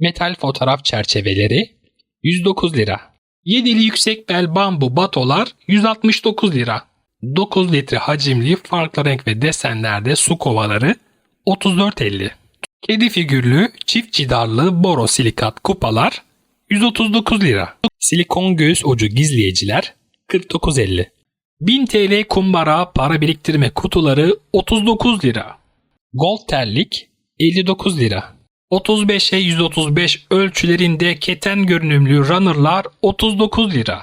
Metal fotoğraf çerçeveleri 109 lira. Yedili yüksek bel bambu batolar 169 lira. 9 litre hacimli farklı renk ve desenlerde su kovaları 34.50. Kedi figürlü çift cidarlı borosilikat kupalar 139 lira. Silikon göğüs ucu gizleyiciler 49.50. 1000 TL kumbara para biriktirme kutuları 39 lira. Gold terlik 59 lira. 35'e 135 ölçülerinde keten görünümlü runnerlar 39 lira.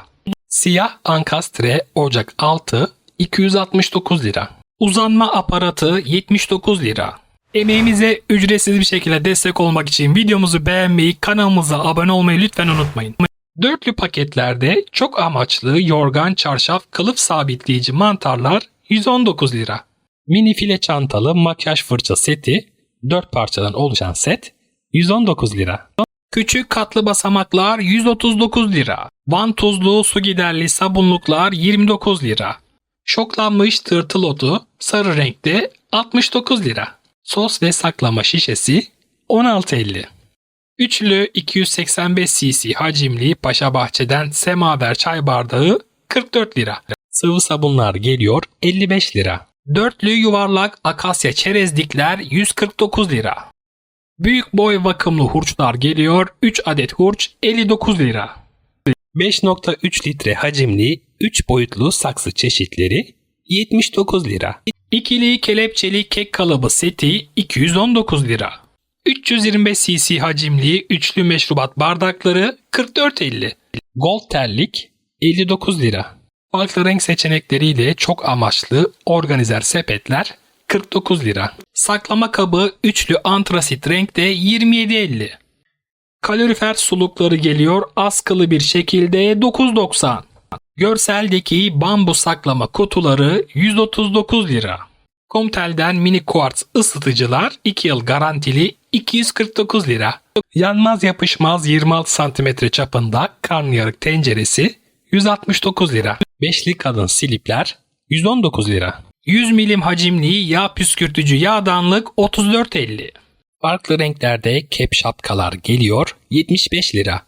Siyah ankastre ocak 6 269 lira. Uzanma aparatı 79 lira. Emeğimize ücretsiz bir şekilde destek olmak için videomuzu beğenmeyi, kanalımıza abone olmayı lütfen unutmayın. Dörtlü paketlerde çok amaçlı yorgan, çarşaf, kılıf sabitleyici mantarlar 119 lira. Mini file çantalı makyaj fırça seti 4 parçadan oluşan set 119 lira. Küçük katlı basamaklar 139 lira. Vantuzlu su giderli sabunluklar 29 lira. Şoklanmış tırtıl otu sarı renkte 69 lira. Sos ve saklama şişesi 16.50. Üçlü 285 cc hacimli Paşa Bahçe'den semaver çay bardağı 44 lira. Sıvı sabunlar geliyor 55 lira. Dörtlü yuvarlak akasya çerezlikler 149 lira. Büyük boy vakımlı hurçlar geliyor 3 adet hurç 59 lira. 5.3 litre hacimli 3 boyutlu saksı çeşitleri 79 lira. İkili kelepçeli kek kalıbı seti 219 lira. 325 cc hacimli üçlü meşrubat bardakları 44.50. Gold terlik 59 lira. Farklı renk seçenekleriyle çok amaçlı organizer sepetler 49 lira. Saklama kabı üçlü antrasit renkte 27.50. Kalorifer sulukları geliyor askılı bir şekilde 9.90. Görseldeki bambu saklama kutuları 139 lira. Comtel'den mini quartz ısıtıcılar 2 yıl garantili 249 lira. Yanmaz yapışmaz 26 cm çapında karnıyarık tenceresi 169 lira. Beşli kadın silipler 119 lira. 100 milim hacimli yağ püskürtücü yağdanlık 34.50. Farklı renklerde kep şapkalar geliyor 75 lira.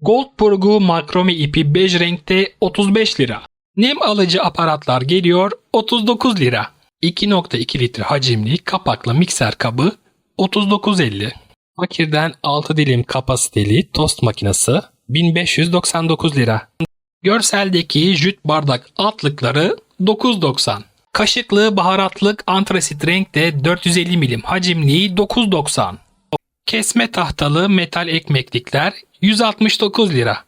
Gold burgu makrome ipi bej renkte 35 lira. Nem alıcı aparatlar geliyor 39 lira. 2.2 litre hacimli kapaklı mikser kabı 39.50. Fakirden 6 dilim kapasiteli tost makinesi 1599 lira. Görseldeki jüt bardak altlıkları 9.90. Kaşıklı baharatlık antrasit renkte 450 milim hacimli 9.90. Kesme tahtalı metal ekmeklikler 169 lira.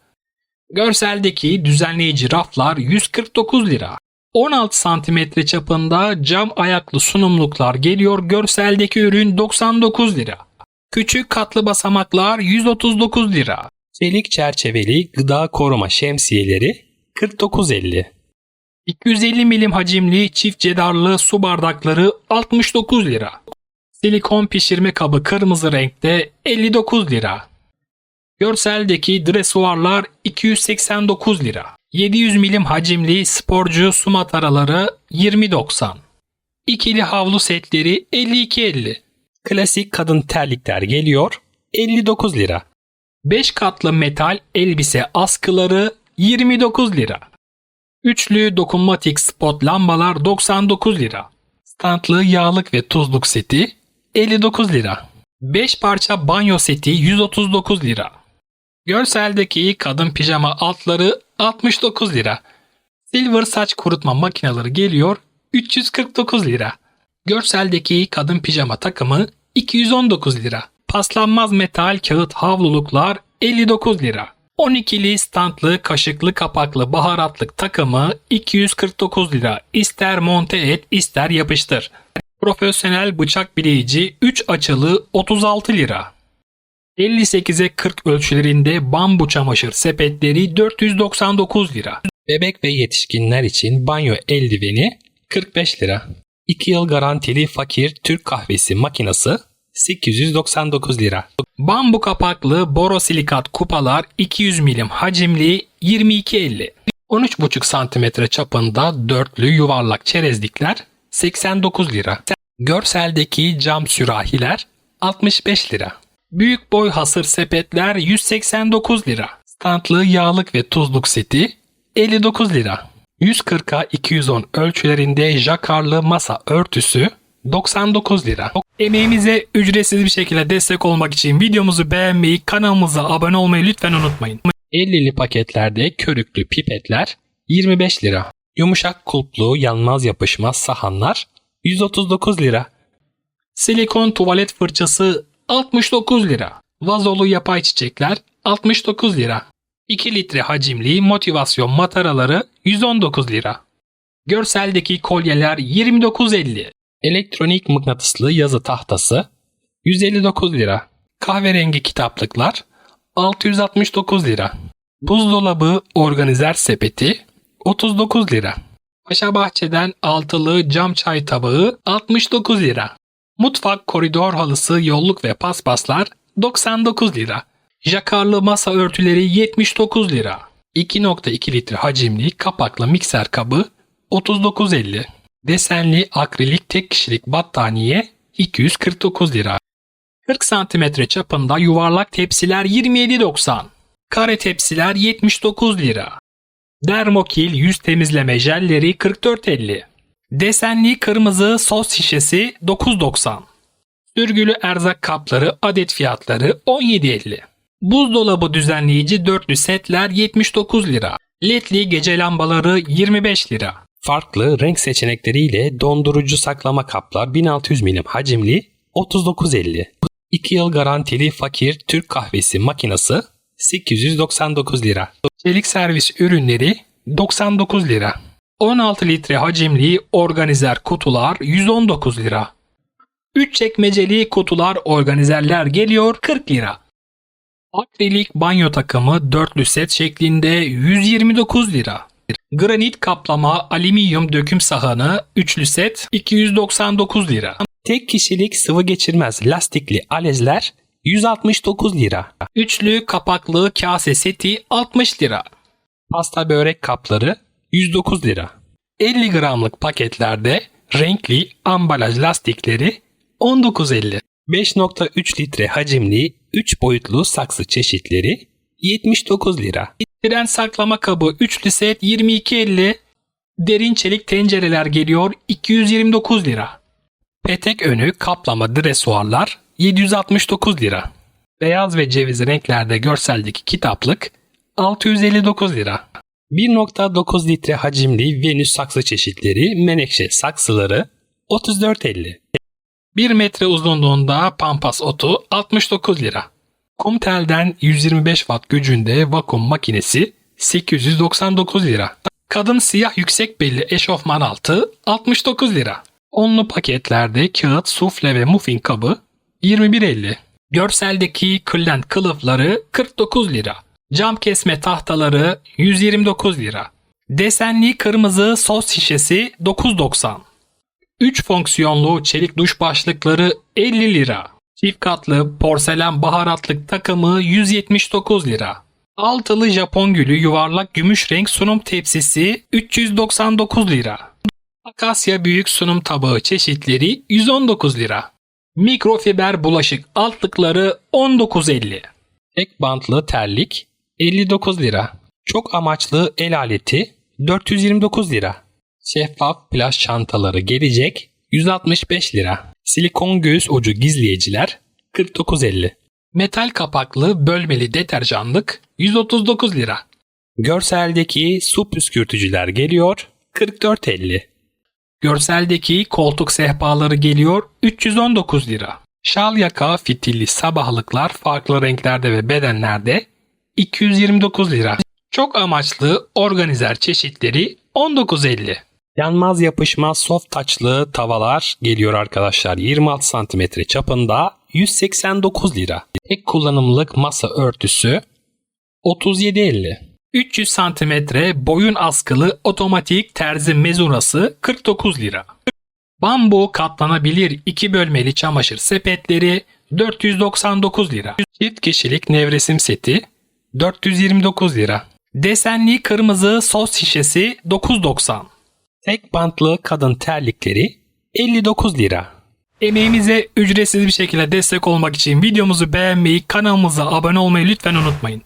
Görseldeki düzenleyici raflar 149 lira. 16 santimetre çapında cam ayaklı sunumluklar geliyor. Görseldeki ürün 99 lira. Küçük katlı basamaklar 139 lira. Çelik çerçeveli gıda koruma şemsiyeleri 49.50. 250 milim hacimli çift cedarlı su bardakları 69 lira. Silikon pişirme kabı kırmızı renkte 59 lira. Görseldeki dresuarlar 289 lira. 700 milim hacimli sporcu su mataraları 20.90. İkili havlu setleri 52.50. Klasik kadın terlikler geliyor 59 lira. 5 katlı metal elbise askıları 29 lira. Üçlü dokunmatik spot lambalar 99 lira. Standlı yağlık ve tuzluk seti 59 lira. 5 parça banyo seti 139 lira. Görseldeki kadın pijama altları 69 lira. Silver saç kurutma makineleri geliyor 349 lira. Görseldeki kadın pijama takımı 219 lira. Paslanmaz metal kağıt havluluklar 59 lira. 12'li standlı kaşıklı kapaklı baharatlık takımı 249 lira. İster monte et ister yapıştır. Profesyonel bıçak bileyici 3 açılı 36 lira. 58'e 40 ölçülerinde bambu çamaşır sepetleri 499 lira. Bebek ve yetişkinler için banyo eldiveni 45 lira. 2 yıl garantili fakir Türk kahvesi makinesi 899 lira. Bambu kapaklı borosilikat kupalar 200 milim hacimli 22.50. 13,5 cm çapında dörtlü yuvarlak çerezlikler 89 lira. Görseldeki cam sürahiler 65 lira. Büyük boy hasır sepetler 189 lira. Standlı yağlık ve tuzluk seti 59 lira. 140'a 210 ölçülerinde jakarlı masa örtüsü 99 lira. Emeğimize ücretsiz bir şekilde destek olmak için videomuzu beğenmeyi, kanalımıza abone olmayı lütfen unutmayın. 50'li paketlerde körüklü pipetler 25 lira. Yumuşak kulplu yanmaz yapışmaz sahanlar 139 lira. Silikon tuvalet fırçası 69 lira. Vazolu yapay çiçekler 69 lira. 2 litre hacimli motivasyon mataraları 119 lira. Görseldeki kolyeler 29.50. Elektronik mıknatıslı yazı tahtası 159 lira. Kahverengi kitaplıklar 669 lira. Buzdolabı organizer sepeti 39 lira. Paşa Bahçe'den altılı cam çay tabağı 69 lira. Mutfak koridor halısı yolluk ve paspaslar 99 lira. Jakarlı masa örtüleri 79 lira. 2.2 litre hacimli kapaklı mikser kabı 39.50. Desenli akrilik tek kişilik battaniye 249 lira. 40 cm çapında yuvarlak tepsiler 27.90. Kare tepsiler 79 lira. Dermokil yüz temizleme jelleri 44.50. Desenli kırmızı sos şişesi 9.90. Sürgülü erzak kapları adet fiyatları 17.50. Buzdolabı düzenleyici dörtlü setler 79 lira. Ledli gece lambaları 25 lira. Farklı renk seçenekleriyle dondurucu saklama kaplar 1600 milim hacimli 39.50. 2 yıl garantili fakir Türk kahvesi makinesi 899 lira. Çelik servis ürünleri 99 lira. 16 litre hacimli organizer kutular 119 lira. 3 çekmeceli kutular organizerler geliyor 40 lira. Akrilik banyo takımı dörtlü set şeklinde 129 lira. Granit kaplama alüminyum döküm sahanı üçlü set 299 lira. Tek kişilik sıvı geçirmez lastikli alezler 169 lira. Üçlü kapaklı kase seti 60 lira. Pasta börek kapları 109 lira. 50 gramlık paketlerde renkli ambalaj lastikleri 19.50. 5.3 litre hacimli 3 boyutlu saksı çeşitleri 79 lira. Tren saklama kabı üçlü set 22.50. Derin çelik tencereler geliyor 229 lira. Petek önü kaplama dresuarlar 769 lira. Beyaz ve ceviz renklerde görseldeki kitaplık 659 lira. 1.9 litre hacimli Venüs saksı çeşitleri menekşe saksıları 34.50. 1 metre uzunluğunda pampas otu 69 lira. Kumtel'den 125 watt gücünde vakum makinesi 899 lira. Kadın siyah yüksek belli eşofman altı 69 lira. Onlu paketlerde kağıt, sufle ve muffin kabı 21.50. Görseldeki kırlent kılıfları 49 lira. Cam kesme tahtaları 129 lira. Desenli kırmızı sos şişesi 9.90. 3 fonksiyonlu çelik duş başlıkları 50 lira. Çift katlı porselen baharatlık takımı 179 lira. Altılı Japon gülü yuvarlak gümüş renk sunum tepsisi 399 lira. Akasya büyük sunum tabağı çeşitleri 119 lira. Mikrofiber bulaşık altlıkları 19.50. Tek bantlı terlik 59 lira. Çok amaçlı el aleti 429 lira. Şeffaf plaj çantaları gelecek 165 lira. Silikon göğüs ucu gizleyiciler 49.50. Metal kapaklı bölmeli deterjanlık 139 lira. Görseldeki su püskürtücüler geliyor 44.50. Görseldeki koltuk sehpaları geliyor 319 lira. Şal yaka fitilli sabahlıklar farklı renklerde ve bedenlerde 229 lira. Çok amaçlı organizer çeşitleri 19.50. Yanmaz yapışmaz soft taçlı tavalar geliyor arkadaşlar. 26 cm çapında 189 lira. Tek kullanımlık masa örtüsü 37.50. 300 cm boyun askılı otomatik terzi mezurası 49 lira. Bambu katlanabilir 2 bölmeli çamaşır sepetleri 499 lira. Çift kişilik nevresim seti 429 lira. Desenli kırmızı sos şişesi 9.90. Tek bantlı kadın terlikleri 59 lira. Emeğimize ücretsiz bir şekilde destek olmak için videomuzu beğenmeyi, kanalımıza abone olmayı lütfen unutmayın.